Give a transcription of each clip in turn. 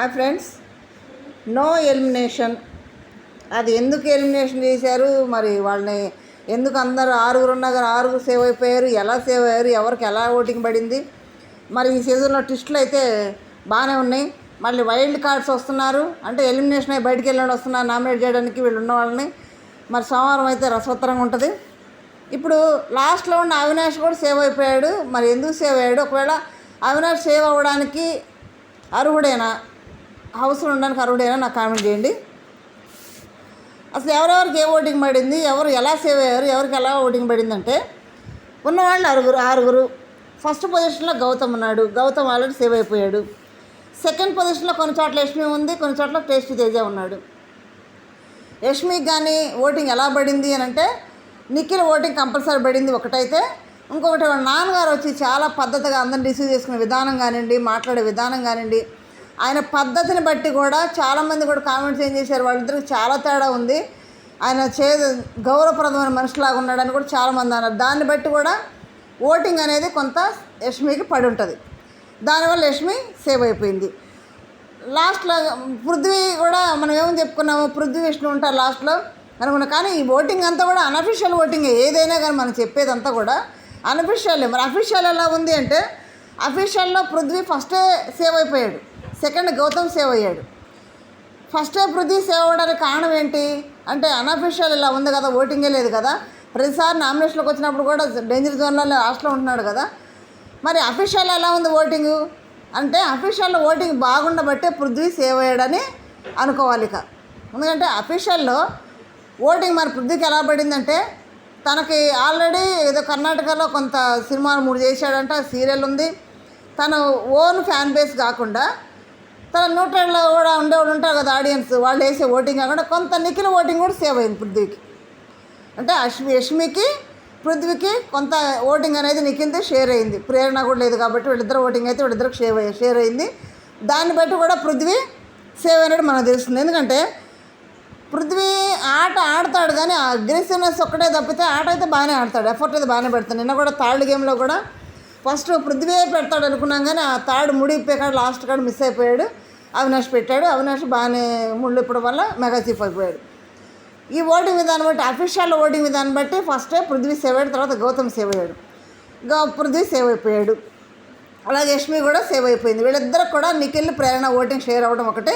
Hi friends no elimination అది ఎందుకు elimination చేశారు? మరి వాళ్ళని ఎందుకు అందరు ఆరుగురు ఉన్నా కానీ ఆరుగురు సేవ్ అయిపోయారు? ఎలా సేవ్ అయ్యారు? ఎవరికి ఎలా ఓటింగ్ పడింది? మరి ఈ సీజన్లో టిస్టులు అయితే బాగానే ఉన్నాయి. మళ్ళీ వైల్డ్ కార్డ్స్ వస్తున్నారు. అంటే ఎలిమినేషన్ అయ్యి బయటికి వెళ్ళిన వస్తున్నారు నామినేట్ చేయడానికి వీళ్ళు ఉన్న వాళ్ళని. మరి సోమవారం అయితే రసవత్తరంగా ఉంటుంది. ఇప్పుడు లాస్ట్లో ఉన్న అవినాష్ కూడా సేవ్ అయిపోయాడు. మరి ఎందుకు సేవ్ అయ్యాడు? ఒకవేళ అవినాష్ సేవ్ అవ్వడానికి అర్హుడేనా? అవసరం ఉండడానికి అర్హుడేనా నాకు కామెంట్ చేయండి. అసలు ఎవరెవరికి ఏ ఓటింగ్ పడింది ఎవరు ఎలా సేవ్ అయ్యారు ఎవరికి ఎలా ఓటింగ్ పడిందంటే ఉన్నవాళ్ళు ఆరుగురు ఆరుగురు. ఫస్ట్ పొజిషన్లో గౌతమ్ ఉన్నాడు. గౌతమ్ ఆల్రెడీ సేవ్ అయిపోయాడు. సెకండ్ పొజిషన్లో కొన్ని చోట్ల లక్ష్మి ఉంది కొన్ని చోట్ల టేస్ట్ తేజ ఉన్నాడు. యష్మికి కానీ ఓటింగ్ ఎలా పడింది అని అంటే నిఖిల్ ఓటింగ్ కంపల్సరీ పడింది ఒకటైతే ఇంకొకటి నాన్నగారు వచ్చి చాలా పద్ధతిగా అందరిని రిసీవ్ చేసుకునే విధానం కానివ్వండి మాట్లాడే విధానం కానివ్వండి ఆయన పద్ధతిని బట్టి కూడా చాలామంది కూడా కామెంట్స్ ఏం చేశారు? వాళ్ళిద్దరికి చాలా తేడా ఉంది. ఆయన చే గౌరవప్రదమైన మనిషిలాగా ఉన్నాడని కూడా చాలామంది అన్నారు. దాన్ని బట్టి కూడా ఓటింగ్ అనేది కొంత యష్మికి పడి ఉంటుంది. దానివల్ల యష్మి సేవ్ అయిపోయింది. లాస్ట్లో పృథ్వీ కూడా మనం ఏమని చెప్పుకున్నాము పృథ్వీ విష్ణు ఉంటారు లాస్ట్లో అనుకున్నా కానీ ఈ ఓటింగ్ అంతా కూడా అనఫిషియల్ ఓటింగ్ ఏదైనా కానీ మనం చెప్పేదంతా కూడా అనఫిషియల్ మరి అఫీషియల్ ఎలా ఉంది అంటే అఫీషియల్లో పృథ్వీ ఫస్టే సేవ్ అయిపోయాడు. సెకండ్ గౌతమ్ సేవ్ అయ్యాడు. ఫస్ట్ పృథ్వీ సేవ్ అవ్వడానికి కారణం ఏంటి? అంటే అనఫిషియల్ ఇలా ఉంది కదా ఓటింగే లేదు కదా. ప్రతిసారి నామినేషన్లోకి వచ్చినప్పుడు కూడా డేంజర్ జోన్లో లాస్ట్లో ఉంటున్నాడు కదా. మరి అఫీషియల్ ఎలా ఉంది ఓటింగు అంటే అఫీషియల్లో ఓటింగ్ బాగుండబట్టే పృథ్వీ సేవ్ అయ్యాడని అనుకోవాలి ఇక. ఎందుకంటే అఫీషియల్లో ఓటింగ్ మరి పృథ్వీకి ఎలా పడిందంటే తనకి ఆల్రెడీ ఏదో కర్ణాటకలో కొంత సినిమాలు మూడు చేశాడంట సీరియల్ ఉంది. తన ఓన్ ఫ్యాన్ బేస్ కాకుండా తన న్యూట్రల్లో కూడా ఉండేవాళ్ళు ఉంటారు కదా ఆడియన్స్ వాళ్ళు వేసే ఓటింగ్ కాకుండా కొంత నిఖిల్ ఓటింగ్ కూడా సేవ్ అయింది పృథ్వీకి. అంటే అశ్మి యష్మికి పృథ్వీకి కొంత ఓటింగ్ అనేది నిఖిల్తో షేర్ అయింది. ప్రేరణ కూడా లేదు కాబట్టి వీళ్ళిద్దరు ఓటింగ్ అయితే వీళ్ళిద్దరికి షేర్ అయ్యి షేర్ అయింది. దాన్ని బట్టి కూడా పృథ్వీ సేవ్ అయినట్టు మనకు తెలుస్తుంది. ఎందుకంటే పృథ్వీ ఆట ఆడతాడు కానీ ఆ అగ్రెసివ్నెస్ ఒక్కటే తప్పితే ఆట అయితే బాగానే ఆడతాడు ఎఫర్ట్ అయితే బాగానే పెడతాడు. నిన్న కూడా థర్డ్ గేమ్లో కూడా ఫస్ట్ పృథ్వీ పెడతాడు అనుకున్నాం కానీ ఆ థర్డ్ ముడిపోయి కాడ లాస్ట్ కాడ మిస్ అయిపోయాడు. అవినాష్ పెట్టాడు. అవినాష్ బాగానే ముళ్ళు ఇప్పుడు వల్ల మెగా చీఫ్ అయిపోయాడు. ఈ ఓటింగ్ విధానం బట్టి అఫీషియల్ ఓటింగ్ విధానం బట్టి ఫస్టే పృథ్వీ సేవ్ అయ్యాడు తర్వాత గౌతమ్ సేవ్ అయ్యాడు. గౌ పృథ్వీ సేవ్ అయిపోయాడు. అలాగే యష్మి కూడా సేవ్ అయిపోయింది. వీళ్ళిద్దరు కూడా నిఖిల్ ప్రేరణ ఓటింగ్ షేర్ అవ్వడం ఒకటి.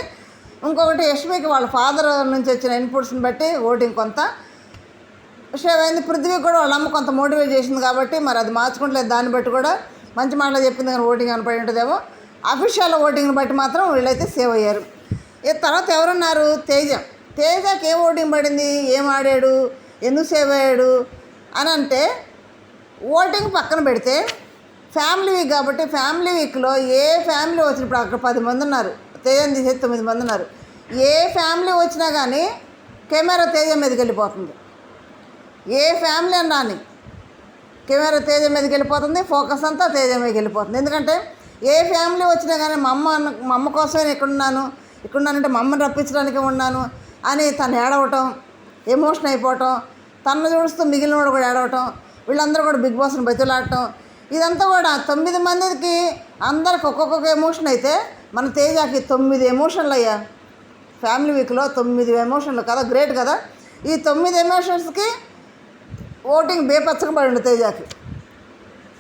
ఇంకొకటి యష్మికి వాళ్ళ ఫాదర్ నుంచి వచ్చిన ఇన్పుట్స్ని బట్టి ఓటింగ్ కొంత షేవ్ అయింది. పృథ్వీ కూడా వాళ్ళ అమ్మ కొంత మోటివేట్ చేసింది కాబట్టి మరి అది మార్చుకోవట్లేదు దాన్ని బట్టి కూడా మంచి మాటలు చెప్పింది కానీ ఓటింగ్ కనపడి ఉంటుందేమో. అఫీషియల్ ఓటింగ్ని బట్టి మాత్రం వీళ్ళైతే సేవ్ అయ్యారు. ఈ తర్వాత ఎవరున్నారు? తేజ. తేజకి ఏ ఓటింగ్ పడింది? ఏం ఆడాడు? ఎందుకు సేవ్ అయ్యాడు? అని అంటే ఓటింగ్ పక్కన పెడితే ఫ్యామిలీ వీక్ కాబట్టి ఫ్యామిలీ వీక్లో ఏ ఫ్యామిలీ వచ్చినప్పుడు అక్కడ పది మంది ఉన్నారు. తేజని తీసేసి తొమ్మిది మంది ఉన్నారు. ఏ ఫ్యామిలీ వచ్చినా కానీ కెమెరా తేజ మీదకి వెళ్ళిపోతుంది. ఏ ఫ్యామిలీ అన్నా అని కెమెరా తేజ మీదకి వెళ్ళిపోతుంది. ఫోకస్ అంతా తేజ మీదకి వెళ్ళిపోతుంది. ఎందుకంటే ఏ ఫ్యామిలీ వచ్చినా కానీ మా అమ్మ మా అమ్మ కోసమే నేను ఇక్కడ ఉన్నానంటే మా అమ్మని రప్పించడానికి ఉన్నాను అని తను ఏడవటం ఎమోషన్ అయిపోవటం తనను చూస్తూ మిగిలిన వాడు కూడా ఏడవటం వీళ్ళందరూ కూడా బిగ్ బాస్ని బతిలాడటం ఇదంతా కూడా తొమ్మిది మందికి అందరికి ఒక్కొక్క ఎమోషన్ అయితే మన తేజకి తొమ్మిది ఎమోషన్లు అయ్యా. ఫ్యామిలీ వీక్లో తొమ్మిది ఎమోషన్లు కదా గ్రేట్ కదా. ఈ తొమ్మిది ఎమోషన్స్కి ఓటింగ్ బేపచ్చకబడి పడి తేజాకి.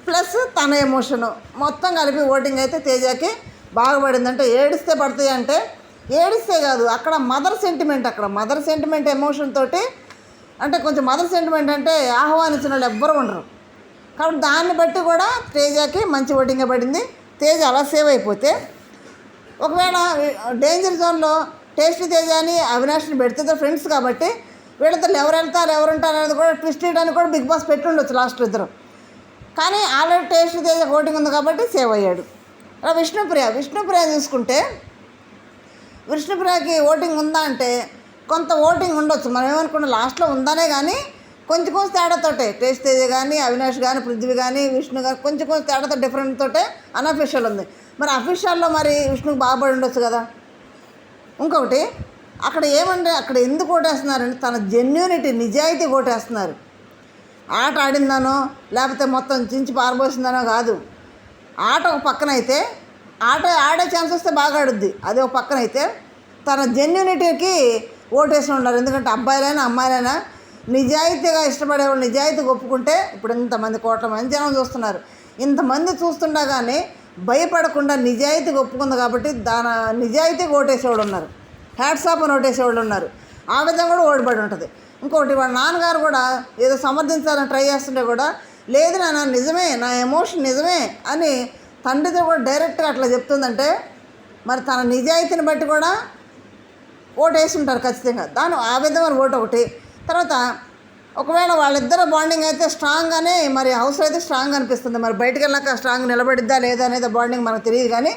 ప్లస్ తన ఎమోషను మొత్తం కలిపి ఓటింగ్ అయితే తేజాకి బాగుపడిందంటే ఏడిస్తే పడతాయి అంటే ఏడిస్తే కాదు అక్కడ మదర్ సెంటిమెంట్ అక్కడ మదర్ సెంటిమెంట్ ఎమోషన్ తోటి అంటే కొంచెం మదర్ సెంటిమెంట్ అంటే ఆహ్వానించిన వాళ్ళు ఎవ్వరు ఉండరు. కాబట్టి దాన్ని బట్టి కూడా తేజాకి మంచి ఓటింగే పడింది. తేజ అలా సేవ్ అయిపోతే ఒకవేళ డేంజర్ జోన్లో టేస్టీ తేజ అని అవినాష్ని పెడితే ఫ్రెండ్స్ కాబట్టి వీళ్ళతో ఎవరు వెళ్తారు ఎవరు ఉంటారు అనేది కూడా ట్విస్ట్ చేయడానికి కూడా బిగ్ బాస్ పెట్టి ఉండొచ్చు లాస్ట్ ఇద్దరు. కానీ ఆల్రెడీ టేస్ట్ తేజ ఓటింగ్ ఉంది కాబట్టి సేవ్ అయ్యాడు. అలా విష్ణుప్రియ విష్ణుప్రియ చూసుకుంటే విష్ణుప్రియకి ఓటింగ్ ఉందా అంటే కొంత ఓటింగ్ ఉండొచ్చు. మనం ఏమనుకున్న లాస్ట్లో ఉందనే కానీ కొంచెం కొంచెం తేడాతోటే టేస్ట్ తేజ కానీ అవినాష్ కానీ పృథ్వీ కానీ విష్ణు కానీ కొంచెం కొంచెం తేడాతో డిఫరెంట్ తోటే అన్అఫీషియల్ ఉంది. మరి అఫీషియల్లో మరి విష్ణుకు బాగుపడి ఉండొచ్చు కదా. ఇంకొకటి అక్కడ ఏమంటే అక్కడ ఎందుకు ఓటేస్తున్నారంటే తన జెన్యూనిటీ నిజాయితీ ఓటేస్తున్నారు. ఆట ఆడిందానో లేకపోతే మొత్తం చించి పారబోసిందానో కాదు. ఆట ఒక పక్కన అయితే ఆట ఆడే ఛాన్స్ వస్తే బాగా ఆడుద్ది. అది ఒక పక్కన అయితే తన జెన్యునిటీకి ఓటేసి ఉన్నారు. ఎందుకంటే అబ్బాయిలైనా అమ్మాయిలైనా నిజాయితీగా ఇష్టపడే వాళ్ళు నిజాయితీగా ఒప్పుకుంటే ఇప్పుడు ఇంతమంది కోట్ల మంది జనం చూస్తున్నారు. ఇంతమంది చూస్తుండగా కానీ భయపడకుండా నిజాయితీగా ఒప్పుకుంది కాబట్టి దాని నిజాయితీగా ఓటేసేవాడు ఉన్నారు. హ్యాట్సాప్ అని ఓటేసేవాళ్ళు ఉన్నారు. ఆ విధంగా కూడా ఓడిపడి ఉంటుంది. ఇంకోటి వాళ్ళ నాన్నగారు కూడా ఏదో సమర్థించాలని ట్రై చేస్తుంటే కూడా లేదు నాన్న నిజమే నా ఎమోషన్ నిజమే అని తండ్రితో కూడా డైరెక్ట్గా అట్లా చెప్తుందంటే మరి తన నిజాయితీని బట్టి కూడా ఓటు వేసి ఉంటారు ఖచ్చితంగా. దాని ఆ విధమైన ఓటు ఒకటి. తర్వాత ఒకవేళ వాళ్ళిద్దరు బాండింగ్ అయితే స్ట్రాంగ్గానే మరి హౌస్ అయితే స్ట్రాంగ్ అనిపిస్తుంది. మరి బయటకు వెళ్ళాక స్ట్రాంగ్ నిలబడిద్దా లేదా అనేది బాండింగ్ మనకు తెలియదు కానీ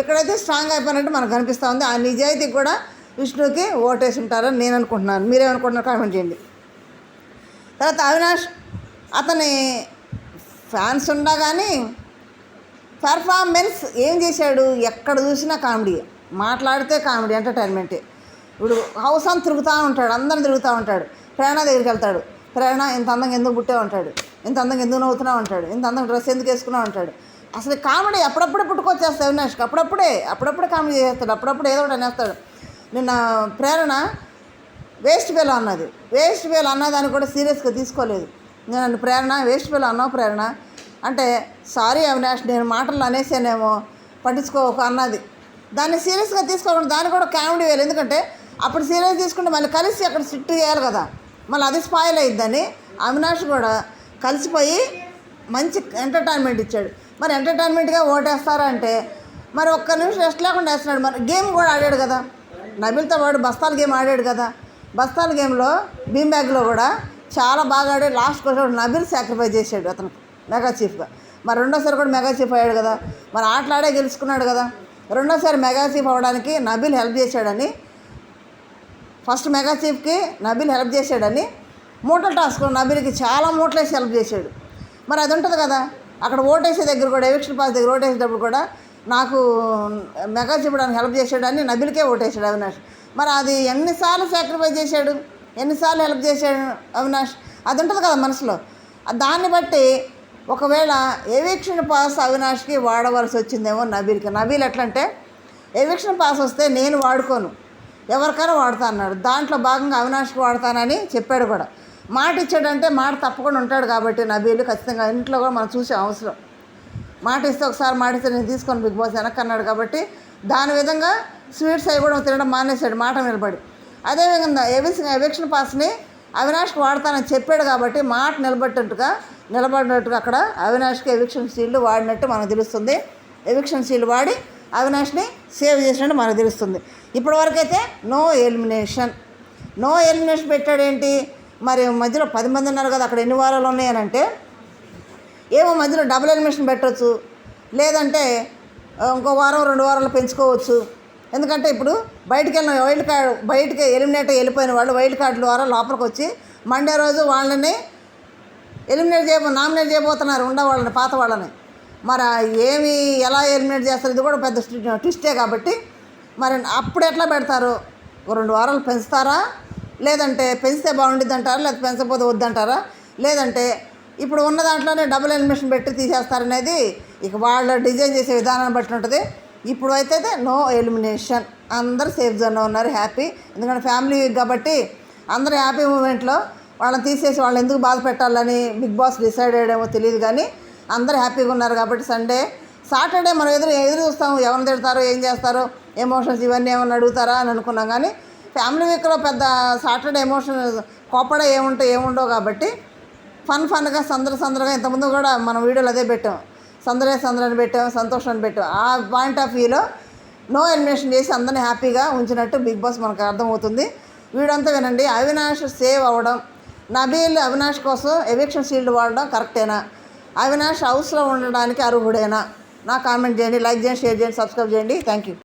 ఇక్కడైతే స్ట్రాంగ్ అయిపోయినట్టు మనకు కనిపిస్తూ ఉంది. ఆ నిజాయితీకి కూడా విష్ణుకి ఓటేసి ఉంటారని నేను అనుకుంటున్నాను మీరేమనుకుంటున్నారు కామెంట్ చేయండి. తర్వాత అవినాష్ అతని ఫ్యాన్స్ ఉండగాని పెర్ఫార్మెన్స్ ఏం చేశాడు? ఎక్కడ చూసినా కామెడీ. మాట్లాడితే కామెడీ ఎంటర్టైన్మెంటే. ఇప్పుడు హౌస్ తిరుగుతూ ఉంటాడు అందరిని తిరుగుతూ ఉంటాడు. ప్రేరణ దగ్గరికి వెళ్తాడు. ప్రేరణ ఇంత అందంగా ఎందుకు పుట్టే ఉంటాడు ఇంత అందంగా ఎందుకు నవ్వుతున్నా ఉంటాడు ఇంత అందంగా డ్రెస్ ఎందుకు వేసుకున్నా ఉంటాడు అసలు కామెడీ అప్పుడప్పుడే పుట్టుకొచ్చేస్తాయి అవినాష్కి. అప్పుడప్పుడే అప్పుడప్పుడే కామెడీ చేస్తాడు అప్పుడప్పుడు ఏదో ఒకటి అనేస్తాడు. నిన్న ప్రేరణ వేస్ట్ బెల్ అన్నది. వేస్ట్ బెల్ అన్నదాన్ని కూడా సీరియస్గా తీసుకోలేదు. నేను ప్రేరణ వేస్ట్ బెల్ అన్నావు ప్రేరణ. అంటే సారీ అవినాష్ నేను మాటలు అనేసానేమో పట్టించుకోక అన్నది. దాన్ని సీరియస్గా తీసుకోకుండా దాన్ని కూడా కామెడీ వేయాలి ఎందుకంటే అప్పుడు సీరియస్ తీసుకుంటే మళ్ళీ కలిసి అక్కడ సిట్ చేయాలి కదా. మళ్ళీ అది స్పాయిల్ అయ్యిద్దని అవినాష్ కూడా కలిసిపోయి మంచి ఎంటర్టైన్మెంట్ ఇచ్చాడు. మరి ఎంటర్టైన్మెంట్గా ఓటేస్తారంటే మరి ఒక్క నిమిషం రెస్ట్ లేకుండా వేస్తున్నాడు. మరి గేమ్ కూడా ఆడాడు కదా. నబిల్తో వాడు బస్తాల గేమ్ ఆడాడు కదా. బస్తాల గేమ్లో బీమ్ బ్యాగ్లో కూడా చాలా బాగా ఆడాడు లాస్ట్ వచ్చాడు నబిల్ సాక్రిఫైస్ చేశాడు అతను మెగా చీఫ్గా మరి రెండోసారి కూడా మెగా చీఫ్ అయ్యాడు కదా. మరి ఆటలాడే గెలుచుకున్నాడు కదా. రెండోసారి మెగా చీఫ్ అవ్వడానికి నబిల్ హెల్ప్ చేశాడని ఫస్ట్ మెగా చీఫ్కి నబిల్ హెల్ప్ చేశాడని మూటల టాస్క్ నబిల్కి చాలా మూటలేసి హెల్ప్ చేశాడు. మరి అది ఉంటుంది కదా. అక్కడ ఓటేసే దగ్గర కూడా ఎవిక్షన్ పాస్ దగ్గర ఓటేసేటప్పుడు కూడా నాకు మెగా చెప్పడానికి హెల్ప్ చేశాడని నబిల్కే ఓటేశాడు అవినాష్. మరి అది ఎన్నిసార్లు సాక్రిఫైస్ చేశాడు? ఎన్నిసార్లు హెల్ప్ చేశాడు అవినాష్? అది ఉంటుంది కదా మనసులో. దాన్ని బట్టి ఒకవేళ ఎవిక్షన్ పాస్ అవినాష్కి వాడవలసి వచ్చిందేమో నబీల్కి. నబీల్ ఎట్లా అంటే ఎవిక్షన్ పాస్ వస్తే నేను వాడుకోను. ఎవరికైనా వాడతా అన్నాడు. దాంట్లో భాగంగా అవినాష్కి వాడతానని చెప్పాడు కూడా. మాట ఇచ్చాడంటే మాట తప్పకుండా ఉంటాడు కాబట్టి నబీలు ఖచ్చితంగా ఇంట్లో కూడా మనం చూసే అవసరం. మాట ఇస్తే ఒకసారి మాట ఇస్తే నేను తీసుకొని బిగ్ బాస్ వెనక్కి అన్నాడు కాబట్టి దాని విధంగా స్వీట్స్ అవి కూడా తినడం మానేశాడు మాట నిలబడి. అదేవిధంగా ఎవిక్షన్ ఎవిక్షన్ పాస్ని అవినాష్కి వాడతానని చెప్పాడు కాబట్టి మాట నిలబడ్డట్టుగా నిలబడినట్టుగా అక్కడ అవినాష్కి ఎవిక్షన్ సీల్డ్ వాడినట్టు మనకు తెలుస్తుంది. ఎవిక్షన్ సీల్ వాడి అవినాష్ని సేవ్ చేసినట్టు మనకు తెలుస్తుంది. ఇప్పటివరకైతే నో ఎలిమినేషన్. నో ఎలిమినేషన్ పెట్టాడేంటి? మరి మధ్యలో పది మంది ఉన్నారు కదా అక్కడ ఎన్ని వారాలు ఉన్నాయని అంటే ఏమో మధ్యలో డబుల్ ఎలిమినేషన్ పెట్టవచ్చు లేదంటే ఇంకో వారం రెండు వారాలు పెంచుకోవచ్చు. ఎందుకంటే ఇప్పుడు బయటికి వెళ్ళిన వైల్డ్ కార్డ్ బయటికి ఎలిమినేట్ వెళ్ళిపోయిన వాళ్ళు వైల్డ్ కార్డు ద్వారా లోపలికి వచ్చి మండే రోజు వాళ్ళని ఎలిమినేట్ చేయబో నామినేట్ చేయబోతున్నారు ఉండవాళ్ళని పాత వాళ్ళని. మరి ఏమి ఎలా ఎలిమినేట్ చేస్తారు ఇది కూడా పెద్ద ట్విస్టే కాబట్టి మరి అప్పుడు ఎట్లా పెడతారు? రెండు వారాలు పెంచుతారా? లేదంటే పెంచితే బాగుండిద్ది అంటారా లేదా పెంచకపోతే వద్దంటారా? లేదంటే ఇప్పుడు ఉన్న దాంట్లోనే డబుల్ ఎలిమినేషన్ పెట్టి తీసేస్తారనేది ఇక వాళ్ళ డిజైన్ చేసే విధానాన్ని బట్టి ఉంటుంది. ఇప్పుడు అయితే నో ఎలిమినేషన్ అందరు సేఫ్ జోన్లో ఉన్నారు హ్యాపీ ఎందుకంటే ఫ్యామిలీ వీక్ కాబట్టి అందరూ హ్యాపీ మూమెంట్లో వాళ్ళని తీసేసి వాళ్ళని ఎందుకు బాధ పెట్టాలని బిగ్ బాస్ డిసైడ్ అయ్యాడేమో తెలియదు కానీ అందరూ హ్యాపీగా ఉన్నారు కాబట్టి సండే సాటర్డే మనం ఎదురు ఎదురు చూస్తాము ఎవరిని తిడతారో ఏం చేస్తారో ఎమోషన్స్ ఇవన్నీ ఏమన్నా అడుగుతారా అని అనుకున్నాం కానీ ఫ్యామిలీ వీక్లో పెద్ద సాటర్డే ఎమోషన్ కోపడ ఏముంటాయి ఏముండవు కాబట్టి ఫన్ ఫన్గా సందర సందరగా ఇంతకుముందు కూడా మనం వీడియోలు అదే పెట్టాం. సందరే సందరని పెట్టాం సంతోషాన్ని పెట్టాం. ఆ పాయింట్ ఆఫ్ వ్యూలో నో ఎలిమినేషన్ చేసి అందరిని హ్యాపీగా ఉంచినట్టు బిగ్ బాస్ మనకు అర్థమవుతుంది. వీడంతా వినండి. అవినాష్ సేవ్ అవ్వడం నబీల్ అవినాష్ కోసం ఎవిక్షన్ షీల్డ్ వాడడం కరెక్టేనా? అవినాష్ హౌస్లో ఉండడానికి అర్హుడేనా? నా కామెంట్ చేయండి లైక్ చేయండి షేర్ చేయండి సబ్స్క్రైబ్ చేయండి. Thank you